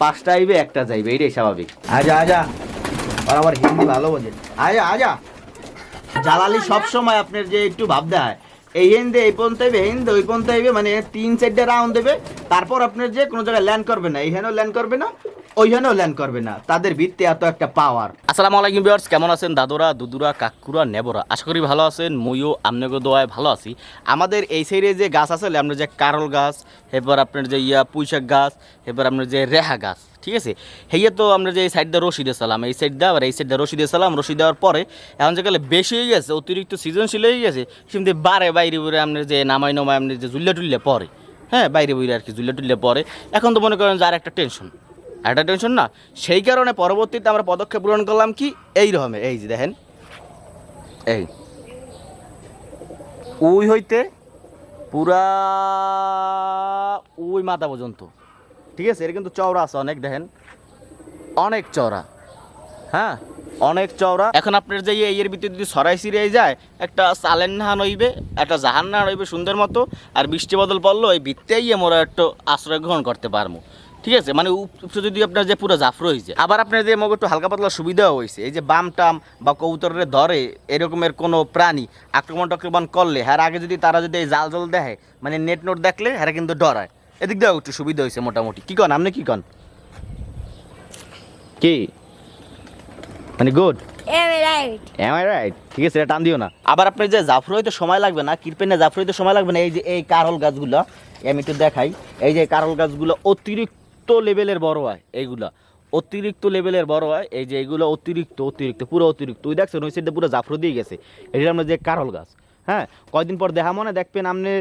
পাঁচটা আইবে একটা যাইবে এটাই স্বাভাবিক। আজা আজা। আর আমার হিন্দি ভালো বোঝে। আজা আজা। জালালি সবসময় আপনার যে একটু ভাব দেয় এই হিন্দে এই পর্যন্ত হইবে হেন্দে ওই পর্যন্ত হইবে মানে তিন চারটে রাউন্ড দেবে তারপর আপনার যে কোনো জায়গায় ল্যান্ড করবে না এইখানেও ল্যান্ড করবে না ওইখানেও ল্যান্ড করবে না। তাদের ভিত্তি এত একটা পাওয়ার আসসালামু আলাইকুম ভিউয়ার্স কেমন আছেন? দাদুরা, দুদুরা, কাকুরা, নেবরা? আশা করি ভালো আছেন। মুইও আমনেগো দোয়ায় ভালো আছি। আমাদের এই সাইডে যে গাছ আছে আপনার যে কারল গাছ, এরপর আপনার যে ইয়া পুঁইশাক গাছ, এরপর আপনার যে রেহা গাছ, ঠিক আছে? হেয়ে তো আমরা যে এই সাইড দিয়ে রশি দিয়ে সালাম এই সাইড দেওয়া আর এই সাইড দিয়ে রশি দিয়ে সালাম রশি দেওয়ার পরে এখন যেকালে বেশি হয়ে গেছে, অতিরিক্ত সৃজনশীল হয়ে গেছে, কিন্তু বারে বাইরে বাইরে আপনার যে নামাই নামাই আপনার যে জুল্লে টুল্লে পরে হ্যাঁ বাইরে বাইরে আর কি জুল্লে টুল্লে পরে এখন তো মনে করেন যে আর একটা টেনশন একটা টেনশন না। সেই কারণে পরবর্তীতে আমরা পদক্ষেপ গ্রহণ করলাম কি? এই রকমের, এই যে দেখেন। এই। উই হইতে পুরা উই মাথা পর্যন্ত। ঠিক আছে এটা কিন্তু চওড়া আছে অনেক, দেখেন। অনেক চওড়া। হ্যাঁ অনেক চওড়া। এখন আপনার যে এর ভিতরে যদি সরাই সিরিয়াই যায়, একটা সালেন নাহান হইবে, একটা জাহান নাহান হইবে সুন্দর মতো, আর বৃষ্টি বদল পড়ল, এই ভিত্তেই আমরা একটু আশ্রয় গ্রহণ করতে পারব। ঠিক আছে মানে উপরে যদি আপনার যে পুরো জাফর হয়েছে আবার আপনার যে মগ একটু হালকা পাতলা সুবিধাও হয়েছে এই যে বাম টাম বা কবুতরের ধরে এরকমের কোনো প্রাণী আক্রমণ টাক্রমণ করলে হ্যার আগে যদি তারা যদি এই জাল জল দেখে মানে নেট নোট দেখলে হ্যাঁ কিন্তু ডরায়। এদিক দিয়েও একটু সুবিধা হয়েছে মোটামুটি। কী কন আপনি কী কন? কি? মানে গুড রাইট ঠিক আছে এটা টান দিও না। আবার আপনার যে জাফর হইতে সময় লাগবে না কিরপেনে জাফর হইতে সময় লাগবে না এই যে এই কারল গাছগুলো আমি একটু দেখাই এই যে কারল গাছগুলো অতিরিক্ত লেভেলের বড় হয় এইগুলা। অতিরিক্ত লেভেলের বড় হয় এই যে এইগুলো অতিরিক্ত অতিরিক্ত, পুরো অতিরিক্ত। ওই দেখছেন, ওই সাইডে পুরো জাফর দিয়ে গেছে। এটা আমরা যে কারল গাছ হ্যাঁ? কয়দিন পর দেখা মনে দেখবেন আপনার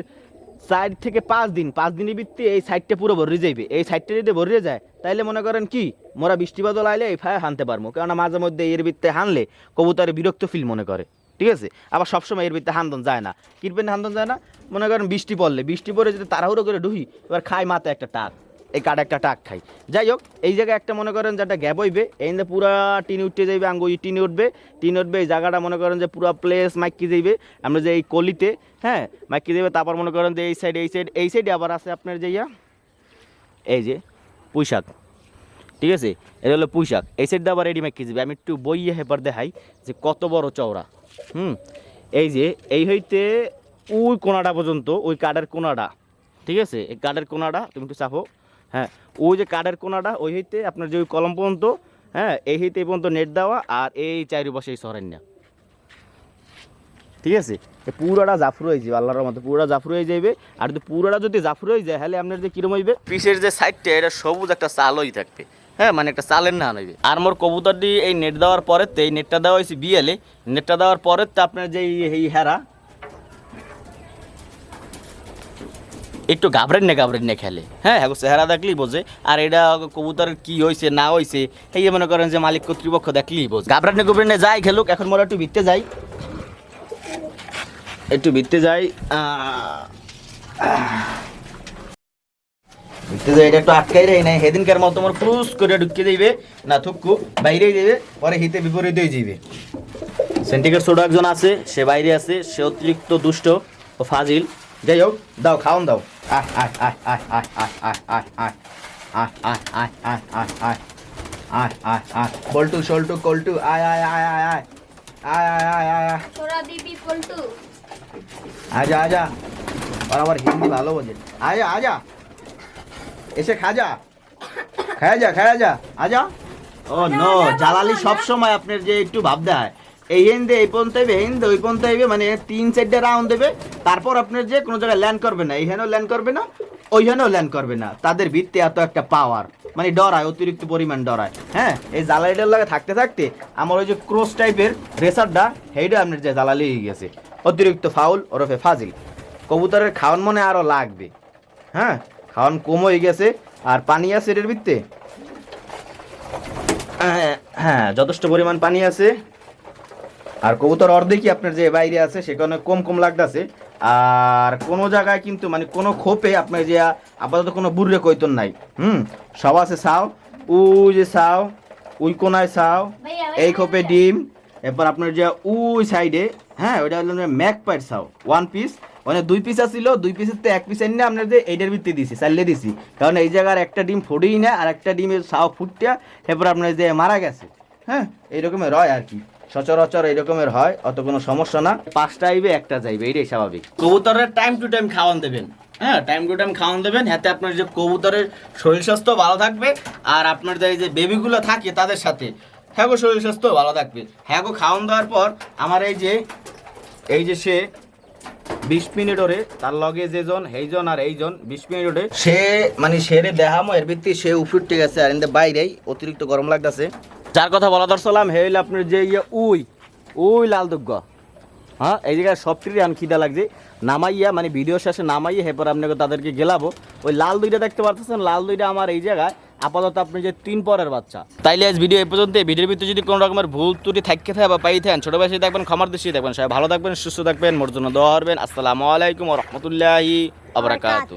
চার থেকে পাঁচ দিন, পাঁচ দিনের ভিত্তি এই সাইডটা পুরো ভরিয়ে যাইবে। এই সাইডটা যদি ভরিয়ে যায়, তাইলে মনে করেন কি? মোরা বৃষ্টি বাদল আইলে এই ফায় হানতে পারব। কেননা মাঝে মধ্যে এর ভিত্তে হানলে কবুতরে বিরক্ত ফিল মনে করে। ঠিক আছে? আবার সবসময় এর ভিত্তে হান্দন যায় না। কিরপেন হান্দন যায় না? মনে করেন বৃষ্টি পড়লে, বৃষ্টি পড়ে যদি তাড়াহুড়ো করে ঢুই এবার খায় মাথায় একটা টাক। এই কাঠ একটা টাক খাই। যাই হোক, এই জায়গায় একটা মনে করেন যে একটা গ্যাপ হইবে, এই যে পুরা টিন উঠতে যাইবে আঙ্গু টিন উঠবে টিন উঠবে, এই জায়গাটা মনে করেন যে পুরা প্লেস মাইকি যাইবে, আমরা যে এই কলিতে হ্যাঁ মাইকি যাইবে, তারপর মনে করেন যে এই সাইড এই সাইড এই সাইডে আবার আছে আপনার যে ইয়া, এই যে পুঁইশাক। ঠিক আছে? এটা হলো পুঁইশাক। এই সাইড আবার রেডি মাইকি যাবে আমি একটু বইয়ে হেপার দেখাই যে কত বড় চওড়া। হুম? এই যে, এই হইতে ওই কোনাটা পর্যন্ত, ওই কাঠের কোনাটা। ঠিক আছে? এই কাঠের কোনাটা, তুমি একটু চাপো। হ্যাঁ ওই যে কাঠের কোনাটা, ওই হইতে আপনার যে ওই কলম পর্যন্ত হ্যাঁ এই হইতে এই পর্যন্ত নেট দেওয়া আর এই চারি বসে এই সরেন ঠিক আছে? পুরাটা জাফর হয়ে যাবে, আল্লাহর মতো পুরোটা জাফর হয়ে যাবে আর যদি পুরোটা যদি জাফর হয়ে যায়, তাহলে আপনার যে কিরম হইবে? পিসের যে সাইডটা, এটা সবুজ একটা চালই থাকবে। হ্যাঁ মানে একটা চালের না হইবে। আর মোর কবুতরটি এই নেট দেওয়ার পরে তো এই নেটটা দেওয়া হয়েছে বিয়েলে নেটটা দেওয়ার পরে তো আপনার যে এই হেরা একটু ঘাবড়েন না ঘাবড়েন না খেলে। হ্যাঁ হ্যাঁ চেহারা দেখলেই বোঝে। আর এটা কবুতরের কি হয়েছে না হয়েছে এই মনে করেন যে মালিক কর্তৃপক্ষ দেখলেই বোঝে। ঘাবড়েন না ঘাবড়েন না যাই খেলুক, এখন মোরা একটু ভিতরে যাই। একটু ভিতরে যাই যাই, এটা একটু আটকাই রাই নাই, সেদিনকার মতো ক্রুজ করে ঢুকিয়ে যাইবে না থুকু বাইরে যাইবে পরে হিতে বিপরীত হয়ে যাইবে। সেন্টিকেট সোডা একজন আছে, সে বাইরে আছে, সে অতিরিক্ত দুষ্ট ও ফাজিল। যাই হোক দাও খাওন দাও আয় আয় আয় আয় আয় আয় আয় আয় আয় আয় আয় আয় আয় আয় আয় আয় আয় বল্টু সল্টু কল্টু আয় আয় আয় আয় আয় আয় আয় আয় আয় আয় Sora Bibi Poltu. আজা আজা আর আমার হিন্দি ভালো বোঝে আজা আজা এসে খাজা খায়া যা খায়া যা আজা ও নো জালালি সব সময় আপনার যে একটু ভাবতে হয় এই হিন্দে এই পর্যন্ত আইবে হিন্দে ওই পর্যন্ত আইবে মানে তিন চারটে রাউন্ড দেবে। তারপর আপনার যে কোনো জায়গায় ল্যান্ড করবে না এইখানেও ল্যান্ড করবে না ওইখানেও ল্যান্ড করবে না। তাদের ভিত্তি এত একটা পাওয়ার মানে ডরায় অতিরিক্ত পরিমাণ ডরায়। হ্যাঁ এই জ্বালালিটার লাগে থাকতে থাকতে আমার ওই যে ক্রোস টাইপের রেসারটা সেইটা আপনার যে জ্বালালি হয়ে গেছে। অতিরিক্ত ফাউল ওরফে ফাজিল। কবুতরের খাওয়ান মনে আরও লাগবে। হ্যাঁ খাওয়ান কম হয়ে গেছে আর পানি আছে এটার ভিত্তে হ্যাঁ, হ্যাঁ যথেষ্ট পরিমাণ পানি আছে। আর কবুতর অর্ধেকই আপনার যে বাইরে আছে সেখানে কম কম লাগতেছে। আর কোনো জায়গায় কিন্তু মানে কোনো খোপে আপনার যে আপাতত কোনো বুড়ে কৈতন নাই। হুম? সব আছে সাও উই যে সাও উই কোনায় সাও এই খোপে ডিম। এরপর আপনার যে উই সাইডে হ্যাঁ ওইটা হলো ম্যাক পাইট সাও ওয়ান পিস মানে দুই পিস ছিল দুই পিসের তো এক পিস এনে আপনার যে এইটার ভিত্তি দিছি চালিয়ে দিছি। কারণ এই জায়গার একটা ডিম ফোটেই না আর একটা ডিমের সাও ফুটটা এরপর আপনার যে মারা গেছে। হ্যাঁ এইরকমের হয় আর কি। সচরাচর এইরকমের হয় অত কোনো সমস্যা না। পাঁচটা আইবে একটা যাইবে এটাই স্বাভাবিক। কবুতরের টাইম টু টাইম খাওয়ান দেবেন। হ্যাঁ টাইম টু টাইম খাওয়ান দেবেন হাতে আপনার যে কবুতরের শরীর স্বাস্থ্য ভালো থাকবে আর আপনার যে এই যে বেবিগুলো থাকে তাদের সাথে হ্যাঁ গো শরীর স্বাস্থ্য ভালো থাকবে। হ্যাঁ গো খাওয়ান দেওয়ার পর আমার এই যে এই যে সে বিশ মিনিট ওরে তার লগে যেজন এইজন আর এইজন বিশ মিনিট ওরে সে মানে সেরে দেখামো এর ভিত্তি সে উফুটে গেছে আর এতে বাইরেই অতিরিক্ত গরম লাগতেছে। যার কথা বলা দর্শলাম হে হইল আপনার যে ইয়ে উই উই লাল দুগ্গ। হ্যাঁ এই জায়গায় সব কিছু আন খিদা লাগছে। নামাইয়া মানে ভিডিও শেষে নামাইয়া এরপর আপনাকে তাদেরকে গেলাবো। ওই লাল দুইটা দেখতে পারতেছেন? লাল দুইটা আমার এই জায়গায়, আপাতত আপনি যে তিন পরের বাচ্চা। তাইলে আজ ভিডিও এই পর্যন্ত। ভিডিওর ভিতরে যদি কোনো রকমের ভুল ত্রুটি থাকতে থাকে বা পাই থাকেন, ছোটো বয়সে দেখবেন ক্ষমার দৃষ্টি দেখবেন সবাই ভালো থাকবেন, সুস্থ থাকবেন, মোর জন্য দোয়া আসসালামু আলাইকুম রহমতুল্লাহি আবরাকাতু।